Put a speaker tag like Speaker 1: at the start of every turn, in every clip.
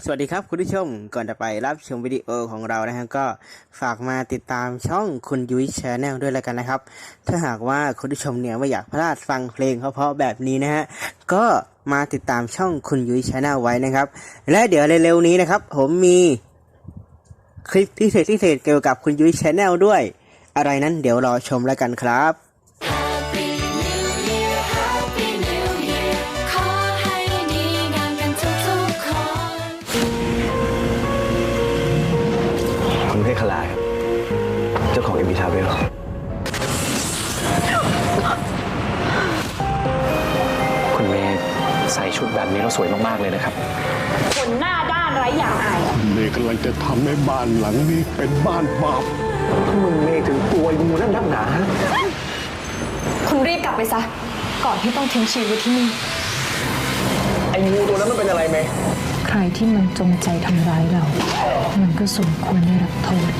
Speaker 1: สวัสดีครับคุณผู้ชมก่อนจะไปรับชมวิดีโอของเรานะฮะก็ฝากมาติดตามช่องคุณยุ้ยชาแนลด้วยแล้วกันนะครับ ถ้าหากว่าคุณผู้ชมเนี่ยไม่อยากพลาดฟังเพลงเพราะๆแบบนี้นะฮะก็มาติดตามช่องคุณยุ้ยชาแนลไว้นะครับ และเดี๋ยวเร็วๆนี้นะครับ ผมมีคลิปพิเศษพิเศษเกี่ยวกับคุณยุ้ยชาแนลด้วย อะไรนั้นเดี๋ยวรอชมแล้วกันครับ
Speaker 2: ชรคลาครับ เจ้าของเอ็มบีทาเวลคุณเมย์ใส่ชุดแบบนี้แล้วสวยมาก ๆ เลยนะครับ
Speaker 3: คนหน้าด้านไร้อย่างอาย
Speaker 4: เมย์กำลังจะทำให้บ้านหลังนี้เป็นบ้านบาป
Speaker 2: มึงเมย์ถึงกลัวงูนั่นนักหนาฮะ
Speaker 3: คุณรีบกลับไปซะ ก่อนที่ต้องทิ้งชีวิตที่นี่
Speaker 2: ไอ้งูตัวนั้นมันเป็นอะไรเมย์
Speaker 5: ใค รที่มันจงใจทำร้ายเรา มันก็สมควรได้รับโทษ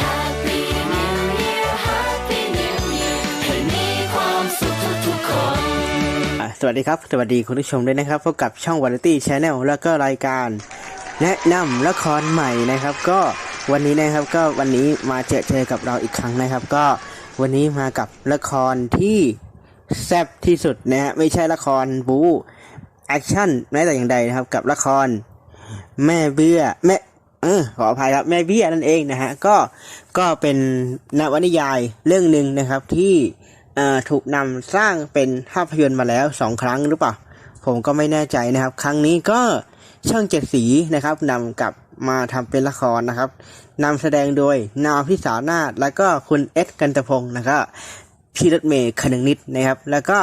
Speaker 6: Happy New Year Happy New Year ให้มีความสุขทุกๆคน
Speaker 1: อะสวัสดีครับ สวัสดีคุณผู้ชมด้วยนะครับพบกับช่องวาไรตี้ชาแนลแล้วก็รายการ แนะนำละครใหม่นะครับ ก็วันนี้นะครับก็วันนี้มาเจอเจอกับเราอีกครั้งนะครับ ก็วันนี้มากับละครที่ แซบที่สุดนะฮะไม่ใช่ละครบู๊แอคชั่นแม้แต่อย่างใดนะครับ กับละคร แม่เบี้ยแม่เออขออภัยครับแม่เบี้ยนั่นเองนะฮะก็ก็เป็นนวนิยายเรื่องหนึ่งนะครับที่เอ่อถูกนำสร้างเป็นภาพยนตร์มาแล้วสองครั้งหรือเปล่าผมก็ไม่แน่ใจนะครับ ครั้งนี้ก็ช่องเจ็ดสีนะครับนำกลับมาทำเป็นละครนะครับนำแสดงโดยนาวพิสานาถแล้วก็คุณเอสกันตะพงศ์นะครับ พี่รถเมย์คนึงนิดนะครับ แล้วก็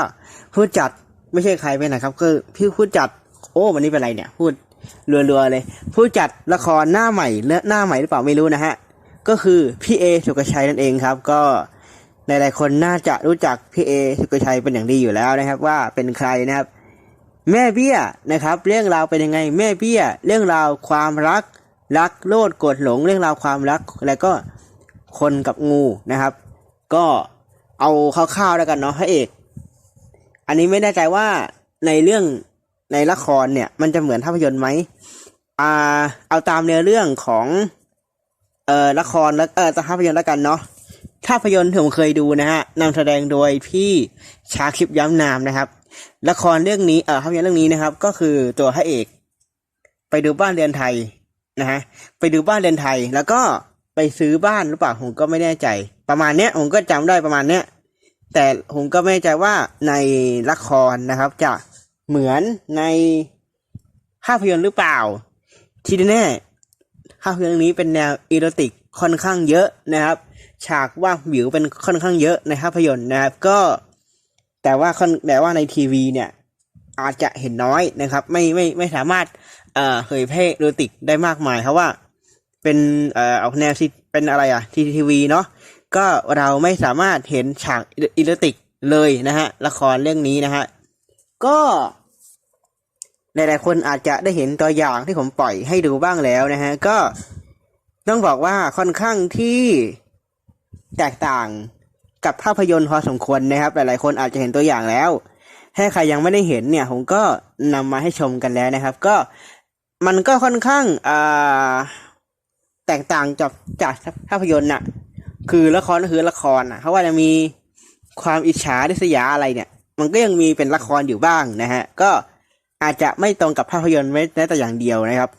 Speaker 1: ผู้จัดไม่ใช่ใครไปไหนะครับก็พี่ผู้จัดโอ้วันนี้เป็นไรเนี่ย พูดรัวๆเลย ผู้จัดละครหน้าใหม่และหน้าใหม่หรือเปล่าไม่รู้นะฮะก็คือพี่เอสุกชัยนั่นเองครับ ก็หลายๆคนน่าจะรู้จักพี่เอสุกชัยเป็นอย่างดีอยู่แล้วนะครับ ว่าเป็นใครนะครับ แม่เบี้ยนะครับ เรื่องราวเป็นยังไง แม่เบี้ย เรื่องราวความรักรักโลดโกรธหลงเรื่องราวความรัก แล้วก็คนกับงูนะครับ ก็ เอาคร่าวๆแล้วกันเนาะพระเอก อันนี้ไม่แน่ใจว่าในเรื่องในละครเนี่ย มันจะเหมือนภาพยนตร์ไหมอ่า เอาตามเนื้อเรื่องของเอ่อละครแล้วเออภาพยนตร์แล้วกันเนาะภาพยนตร์ที่ผมเคยดูนะฮะนำแสดงโดยพี่ชาคลิปย้ำนามนะครับ ละครเรื่องนี้เอ่อภาพยนตร์เรื่องนี้นะครับ ก็คือตัวพระเอก ไปดูบ้านเรือนไทยนะฮะไปดูบ้านเรือนไทย แล้วก็ ไปซื้อบ้านหรือเปล่าผมก็ไม่แน่ใจ ประมาณเนี้ยผมก็จำได้ประมาณเนี้ยแต่ผมก็ไม่แน่ใจว่าในละครนะครับ จะเหมือนในภาพยนตร์หรือเปล่า ที่แน่ภาพยนตร์นี้เป็นแนวอีโรติกค่อนข้างเยอะนะครับ ฉากว่างวิวเป็นค่อนข้างเยอะในภาพยนตร์นะครับ ก็แต่ว่าค่อนแต่ว่าในทีวีเนี่ยอาจจะเห็นน้อยนะครับ ไม่ไม่ไม่สามารถเอ่อเผยแพร่โรติกได้มากมายเพราะว่า เป็นเอ่อออกแนวที่เป็นอะไรอะทีทีวีเนาะก็เราไม่สามารถเห็นฉากอีโรติกเลยนะฮะละครเรื่องนี้นะฮะก็หลายๆคนอาจจะได้เห็นตัวอย่างที่ผมปล่อยให้ดูบ้างแล้วนะฮะก็ต้องบอกว่าค่อนข้างที่แตกต่างกับภาพยนตร์พอสมควรนะครับ หลายๆคนอาจจะเห็นตัวอย่างแล้วถ้าใครยังไม่ได้เห็นเนี่ย ผมก็นำมาให้ชมกันแล้วนะครับ ก็มันก็ค่อนข้างอ่า แตกต่างจากจากภาพยนตร์น่ะ คือละครก็คือละครน่ะเพราะว่าจะมีความอิจฉาริษยาอะไรเนี่ย มันก็ยังมีเป็นละครอยู่บ้างนะฮะ ก็อาจจะไม่ตรงกับภาพยนตร์แม้แต่อย่างเดียวนะครับ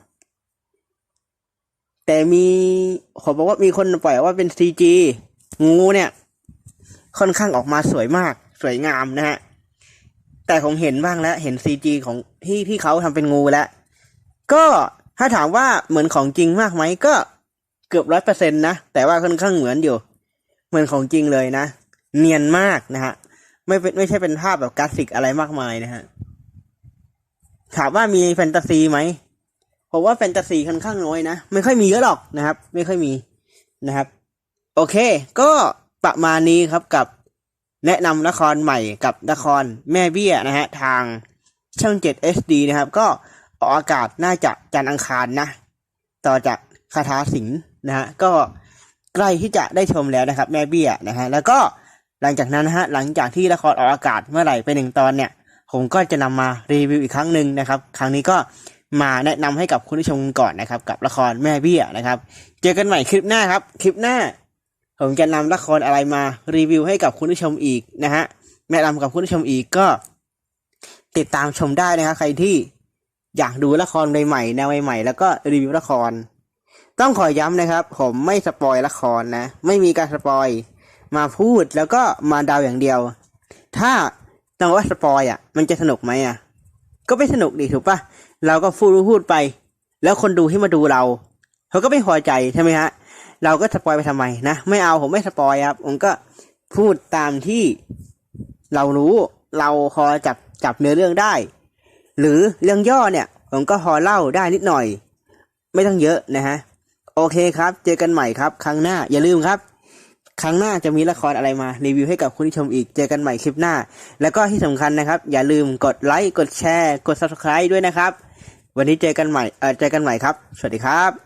Speaker 1: แต่มีผมบอกว่ามีคนปล่อยว่าเป็นซีจีงูเนี่ย ค่อนข้างออกมาสวยมาก สวยงามนะฮะแต่ผมเห็นบ้างแล้ว เห็นซีจีของที่ที่เขาทำเป็นงูแล้ว ก็ถ้าถามว่าเหมือนของจริงมากไหมก็ กือบร้อยเปอร์เซ็นต์นะ แต่ว่าค่อนข้างเหมือนอยู่ เหมือนของจริงเลยนะ เนียนมากนะฮะ ไม่เป็นไม่ใช่เป็นภาพแบบกราฟิกอะไรมากมายนะฮะ ถามว่ามีแฟนตาซีไหมผมว่าแฟนตาซีค่อนข้างน้อยนะ ไม่ค่อยมีเยอะหรอกนะครับ ไม่ค่อยมีนะครับ โอเค ก็ประมาณนี้ครับกับแนะนำละครใหม่กับละครแม่เบี้ยนะฮะ ทางช่อง7 SD นะครับ ก็ออกอากาศน่าจะจันทร์อังคารนะ ต่อจากคาถาสิงห์ นะฮะก็ใกล้ที่จะได้ชมแล้วนะครับ แม่เบี้ยนะฮะแล้วก็หลังจากนั้นนะฮะหลังจากที่ละครออกอากาศเมื่อไหร่ไปหนึ่งตอนเนี่ย ผมก็จะนำมารีวิวอีกครั้งหนึ่งนะครับ ครั้งนี้ก็มาแนะนำให้กับคุณผู้ชมก่อนนะครับ กับละครแม่เบี้ยนะครับ เจอกันใหม่คลิปหน้าครับ คลิปหน้า ผมจะนำละครอะไรมารีวิวให้กับคุณผู้ชมอีกนะฮะแนะนำกับคุณผู้ชมอีกก็ ติดตามชมได้นะครับ ใครที่อยากดูละครใหม่ๆแนวใหม่ๆแล้วก็รีวิวละคร ต้องขอย้ำนะครับ ผมไม่สปอยละครนะ ไม่มีการสปอยมาพูดแล้วก็มาเดาวอย่างเดียว ถ้าต้องว่าสปอยอะ มันจะสนุกไหมอะ ก็ไม่สนุกดีถูกปะเราก็พูดพูดไป แล้วคนดูที่มาดูเราเขาก็ไม่พอใจใช่ไหมฮะเราก็สปอยไปทำไมนะไม่เอาผมไม่สปอยครับผมก็พูดตามที่เรารู้เราพอจับจับเนื้อเรื่องได้ หรือเรื่องย่อเนี่ย ผมก็พอเล่าได้นิดหน่อย ไม่ต้องเยอะนะฮะ โอเคครับ เจอกันใหม่ครับ ครั้งหน้าอย่าลืมครับ ครั้งหน้าจะมีละครอะไรมารีวิวให้กับคุณผู้ชมอีก เจอกันใหม่คลิปหน้า แล้วก็ที่สำคัญนะครับ อย่าลืมกดไลค์กดแชร์ กด subscribe ด้วยนะครับ วันนี้เจอกันใหม่เออเจอกันใหม่ครับ สวัสดีครับ